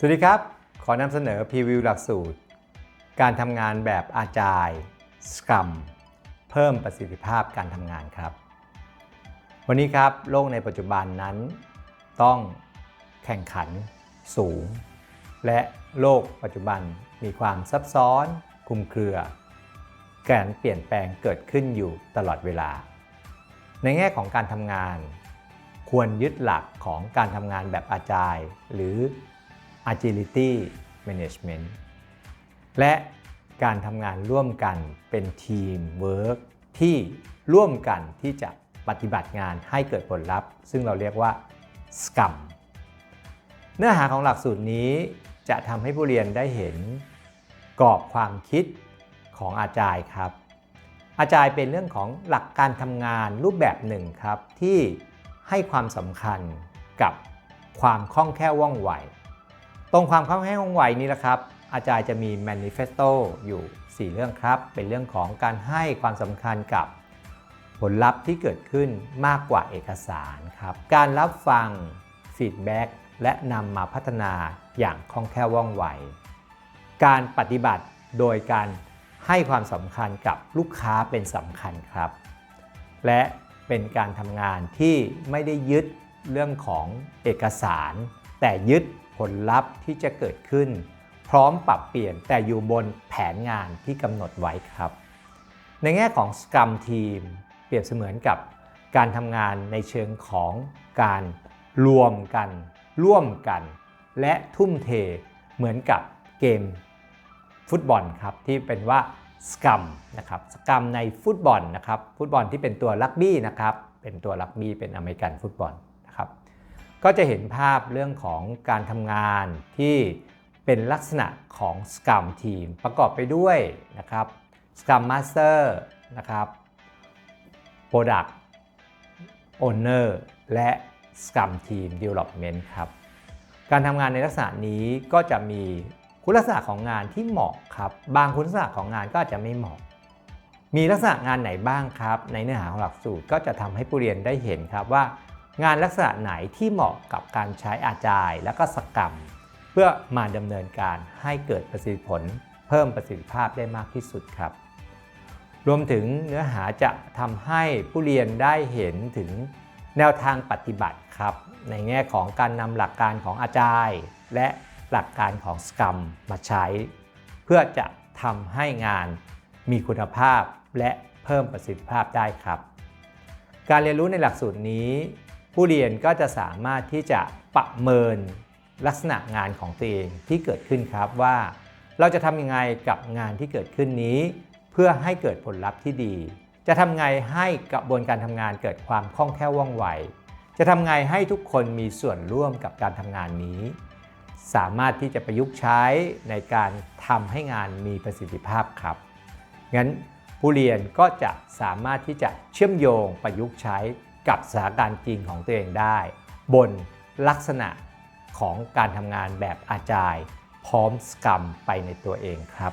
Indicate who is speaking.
Speaker 1: สวัสดีครับ ขอนำเสนอพรีวิวหลักสูตร การทำงานแบบอาจายสครัมเพิ่มประสิทธิภาพการทำงานครับ วันนี้ครับโลกในปัจจุบันนั้น ต้องแข่งขันสูง และโลกปัจจุบันมีความซับซ้อนคลุมเครือ การเปลี่ยนแปลงเกิดขึ้นอยู่ตลอดเวลา ในแง่ของการทำงาน ควรยึดหลักของการทำงานแบบอาจายหรือ agility management และการทำงานร่วมกันเป็นทีมเวิร์กที่ร่วมกันที่จะปฏิบัติงานให้เกิดผลลัพธ์ ซึ่งเราเรียกว่า Scrum เนื้อหาของหลักสูตรนี้จะทำให้ผู้เรียนได้เห็นกรอบความคิดของอาจารย์ครับ อาจารย์เป็นเรื่องของหลักการทำงานรูปแบบหนึ่งครับ ที่ให้ความสำคัญกับความคล่องแคล่วว่องไว ตรงความคล่องแคล่วว่องไหวนี้แหละครับ อาจารย์จะมี manifesto อยู่ 4 เรื่องครับ เป็นเรื่องของการให้ความสำคัญกับผลลัพธ์ที่เกิดขึ้นมากกว่าเอกสารครับ การรับฟังฟีดแบ็กและนำมาพัฒนาอย่างคล่องแคล่วว่องไว การปฏิบัติโดยการให้ความสำคัญกับลูกค้าเป็นสำคัญครับ และเป็นการทำงานที่ไม่ได้ยึดเรื่องของเอกสาร แต่ยึด ผลลัพธ์ที่จะเกิดขึ้น พร้อมปรับเปลี่ยนแต่อยู่บนแผนงานที่กำหนดไว้ครับ ในแง่ของ Scrum Team เปรียบเสมือนกับการทำงานในเชิงของการรวมกัน ร่วมกัน และทุ่มเทเหมือนกับเกมฟุตบอลครับที่เป็นว่าสกัมนะครับสกัมในฟุตบอลนะครับฟุตบอลที่เป็นตัวลักบี้นะครับเป็นตัวลักบี้เป็นอเมริกันฟุตบอล ก็จะเห็นภาพเรื่องของการทำงานที่เป็นลักษณะของสกัมทีมประกอบไปด้วยนะครับสกัมมาสเตอร์นะครับ Product Owner และ Scrum Team Development ครับ การทำงานในลักษณะนี้ก็จะมีคุณลักษณะของงานที่เหมาะครับ บางคุณลักษณะของงานก็อาจจะไม่เหมาะ มีลักษณะงานไหนบ้างครับ ในเนื้อหาของหลักสูตรก็จะทำให้ผู้เรียนได้เห็นครับว่า งานลักษณะไหนที่เหมาะกับการใช้อาจายและก็สกรรม เพื่อมาดำเนินการให้เกิดประสิทธิผล เพิ่มประสิทธิภาพได้มากที่สุดครับ รวมถึงเนื้อหาจะทำให้ผู้เรียนได้เห็นถึงแนวทางปฏิบัติครับ ในแง่ของการนำหลักการของอาจายและหลักการของสกรรมมาใช้ เพื่อจะทำให้งานมีคุณภาพและเพิ่มประสิทธิภาพได้ครับ การเรียนรู้ในหลักสูตรนี้ ผู้เรียนก็จะสามารถที่จะประเมินลักษณะงานของตัวเองที่เกิดขึ้นครับว่า เราจะทำยังไงกับงานที่เกิดขึ้นนี้ เพื่อให้เกิดผลลัพธ์ที่ดี จะทำไงให้กระบวนการทำงานเกิดความคล่องแคล่วว่องไว จะทำไงให้ทุกคนมีส่วนร่วมกับการทำงานนี้ สามารถที่จะประยุกต์ใช้ในการทำให้งานมีประสิทธิภาพครับงั้นผู้เรียนก็จะสามารถที่จะเชื่อมโยงประยุกต์ใช้ กับสถานการณ์จริงของตัวเองได้ บนลักษณะของการทำงานแบบอาจาย พร้อมสกรรมไปในตัวเองครับ